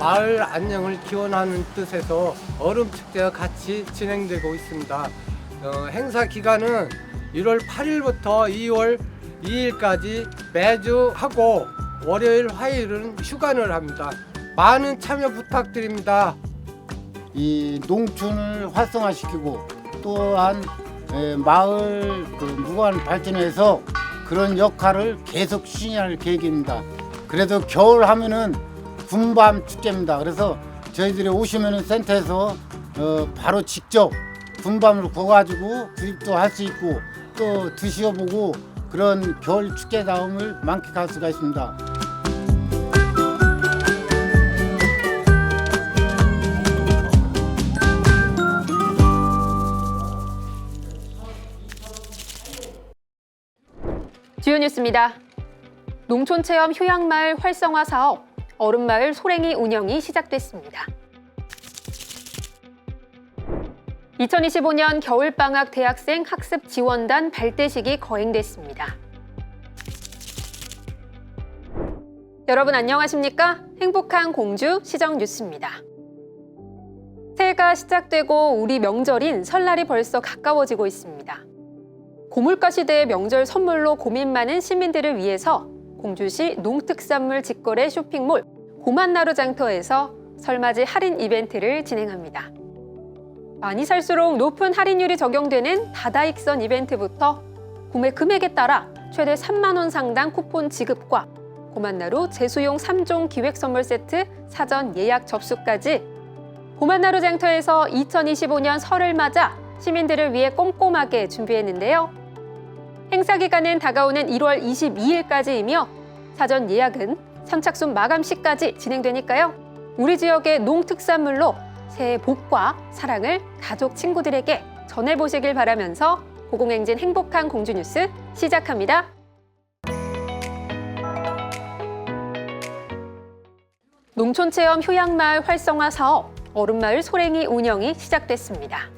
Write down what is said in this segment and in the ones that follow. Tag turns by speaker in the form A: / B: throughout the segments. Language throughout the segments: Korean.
A: 마을 안녕을 기원하는 뜻에서 얼음 축제가 같이 진행되고 있습니다. 어, 행사 기간은 1월 8일부터 2월 2일까지 매주 하고 월요일, 화요일은 휴관을 합니다. 많은 참여 부탁드립니다.
B: 이 농촌을 활성화시키고 또한 에, 마을 그 무관 발전에서 그런 역할을 계속 수행할 계획입니다. 그래도 겨울 하면은 군밤 축제입니다. 그래서 저희들이 오시면은 센터에서 어, 바로 직접 군밤을 구워가지고 구입도 할 수 있고 또 드셔보고 그런 겨울 축제다움을 만끽할 수가 있습니다.
C: 주요 뉴스입니다. 농촌 체험 휴양마을 활성화 사업 얼음마을 소랭이 운영이 시작됐습니다. 2025년 겨울방학 대학생 학습 지원단 발대식이 거행됐습니다. 여러분 안녕하십니까? 행복한 공주 시정 뉴스입니다. 새해가 시작되고 우리 명절인 설날이 벌써 가까워지고 있습니다. 고물가 시대의 명절 선물로 고민 많은 시민들을 위해서 공주시 농특산물 직거래 쇼핑몰 고만나루 장터에서 설맞이 할인 이벤트를 진행합니다. 많이 살수록 높은 할인율이 적용되는 다다익선 이벤트부터 구매 금액에 따라 최대 3만 원 상당 쿠폰 지급과 고만나루 제수용 3종 기획 선물 세트 사전 예약 접수까지 고만나루 장터에서 2025년 설을 맞아 시민들을 위해 꼼꼼하게 준비했는데요. 행사 기간은 다가오는 1월 22일까지이며 사전 예약은 선착순 마감 시까지 진행되니까요. 우리 지역의 농특산물로 새해 복과 사랑을 가족 친구들에게 전해보시길 바라면서 고공행진 행복한 공주 뉴스 시작합니다. 농촌체험 휴양마을 활성화 사업 얼음마을 소랭이 운영이 시작됐습니다.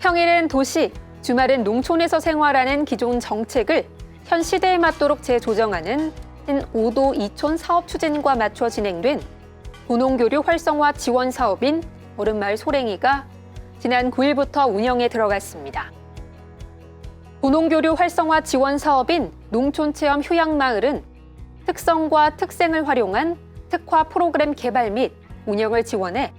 C: 평일은 도시, 주말은 농촌에서 생활하는 기존 정책을 현 시대에 맞도록 재조정하는 신 5도 2촌 사업 추진과 맞춰 진행된 고농교류 활성화 지원 사업인 얼음마을 소랭이가 지난 9일부터 운영에 들어갔습니다. 고농교류 활성화 지원 사업인 농촌체험 휴양마을은 특성과 특생을 활용한 특화 프로그램 개발 및 운영을 지원해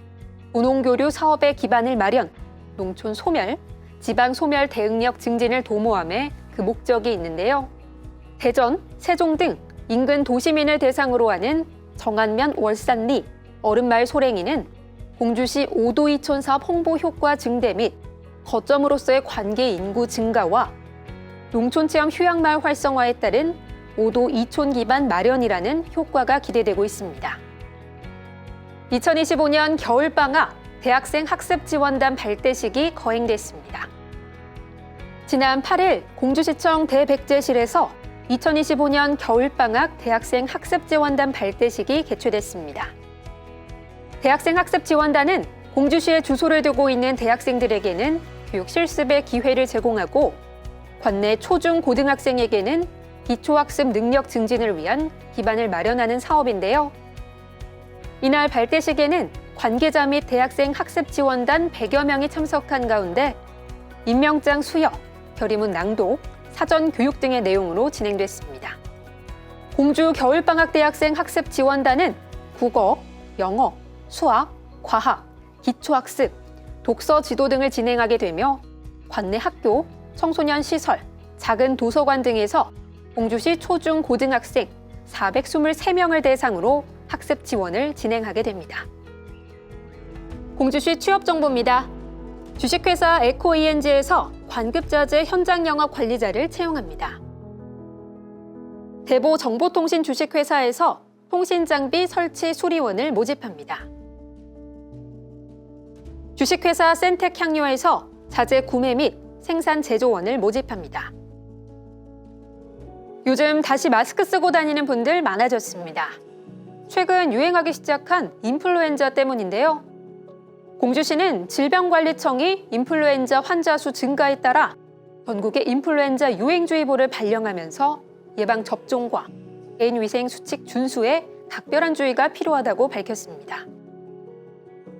C: 고농교류 사업의 기반을 마련, 농촌 소멸, 지방 소멸 대응력 증진을 도모함에 그 목적이 있는데요. 대전, 세종 등 인근 도시민을 대상으로 하는 정안면 월산리 얼음마을 소랭이는 공주시 5도 2촌 사업 홍보 효과 증대 및 거점으로서의 관계 인구 증가와 농촌 체험 휴양마을 활성화에 따른 5도 2촌 기반 마련이라는 효과가 기대되고 있습니다. 2025년 겨울방학 대학생 학습 지원단 발대식이 거행됐습니다. 지난 8일 공주시청 대백제실에서 2025년 겨울방학 대학생 학습 지원단 발대식이 개최됐습니다. 대학생 학습 지원단은 공주시에 주소를 두고 있는 대학생들에게는 교육 실습의 기회를 제공하고 관내 초중 고등학생에게는 기초학습 능력 증진을 위한 기반을 마련하는 사업인데요. 이날 발대식에는 관계자 및 대학생 학습 지원단 100여 명이 참석한 가운데 임명장 수여, 결의문 낭독, 사전 교육 등의 내용으로 진행됐습니다. 공주 겨울방학 대학생 학습 지원단은 국어, 영어, 수학, 과학, 기초학습, 독서 지도 등을 진행하게 되며 관내 학교, 청소년 시설, 작은 도서관 등에서 공주시 초중 고등학생 423명을 대상으로 학습 지원을 진행하게 됩니다. 공주시 취업 정보입니다. 주식회사 에코ENG에서 관급자재 현장 영업 관리자를 채용합니다. 대보 정보통신 주식회사에서 통신장비 설치 수리원을 모집합니다. 주식회사 센텍 향료에서 자재 구매 및 생산 제조원을 모집합니다. 요즘 다시 마스크 쓰고 다니는 분들 많아졌습니다. 최근 유행하기 시작한 인플루엔자 때문인데요. 공주시는 질병관리청이 인플루엔자 환자 수 증가에 따라 전국의 인플루엔자 유행주의보를 발령하면서 예방 접종과 개인위생 수칙 준수에 각별한 주의가 필요하다고 밝혔습니다.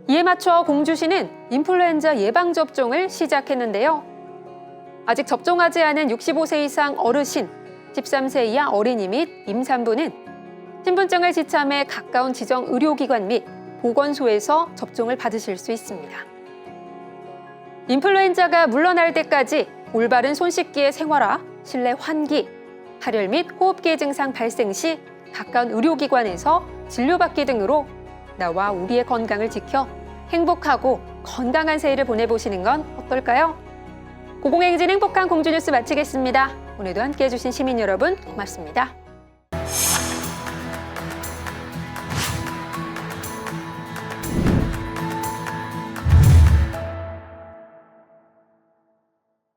C: 이에 맞춰 공주시는 인플루엔자 예방 접종을 시작했는데요. 아직 접종하지 않은 65세 이상 어르신, 13세 이하 어린이 및 임산부는 신분증을 지참해 가까운 지정 의료기관 및 보건소에서 접종을 받으실 수 있습니다. 인플루엔자가 물러날 때까지 올바른 손 씻기의 생활화, 실내 환기, 발열 및 호흡기 증상 발생 시 가까운 의료기관에서 진료받기 등으로 나와 우리의 건강을 지켜 행복하고 건강한 새해를 보내보시는 건 어떨까요? 고공행진 행복한 공주뉴스 마치겠습니다. 오늘도 함께해 주신 시민 여러분 고맙습니다.